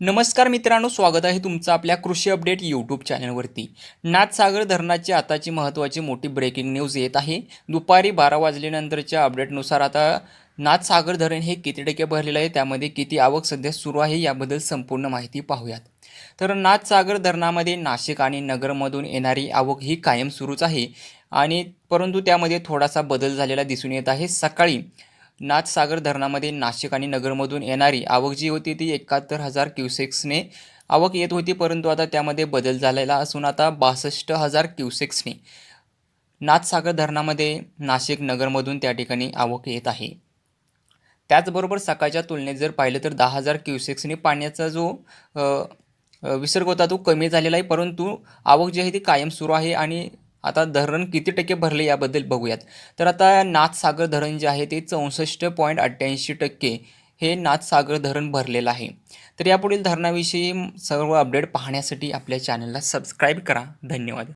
नमस्कार मित्रांनो स्वागत आहे तुमचं आपल्या कृषी अपडेट यूट्यूब चॅनलवरती नाथसागर धरणाची आताची महत्त्वाची मोठी ब्रेकिंग न्यूज येत आहे. दुपारी बारा वाजल्यानंतरच्या अपडेटनुसार आता नाथसागर धरण हे किती टक्के भरलेलं आहे त्यामध्ये किती आवक सध्या सुरू आहे याबद्दल संपूर्ण माहिती पाहूयात. तर नाथसागर धरणामध्ये नाशिक आणि नगरमधून येणारी आवक ही कायम सुरूच आहे आणि परंतु त्यामध्ये थोडासा बदल झालेला दिसून येत आहे. सकाळी नाथसागर धरणामध्ये नाशिक आणि नगरमधून येणारी आवक जी होती ती एकाहत्तर हजार क्युसेक्सने आवक येत होती परंतु आता त्यामध्ये बदल झालेला असून आता बासष्ट हजार क्युसेक्सने नाथसागर धरणामध्ये नाशिक नगरमधून त्या ठिकाणी आवक येत आहे. त्याचबरोबर सकाळच्या तुलनेत जर पाहिलं तर दहा हजार क्युसेक्सने पाण्याचा जो विसर्ग होता तो कमी झालेला आहे परंतु आवक जी आहे ती कायम सुरू आहे आणि आता धरण किती टक्के भरले याबद्दल बघूयात. तर आता नाथसागर धरण जे आहे ते चौसष्ट पॉईंट अठ्ठ्याऐंशी टक्के हे नाथसागर धरण भरलेलं आहे. तर यापुढील धरणाविषयी सर्व अपडेट पाहण्यासाठी आपल्या चॅनलला सबस्क्राईब करा. धन्यवाद.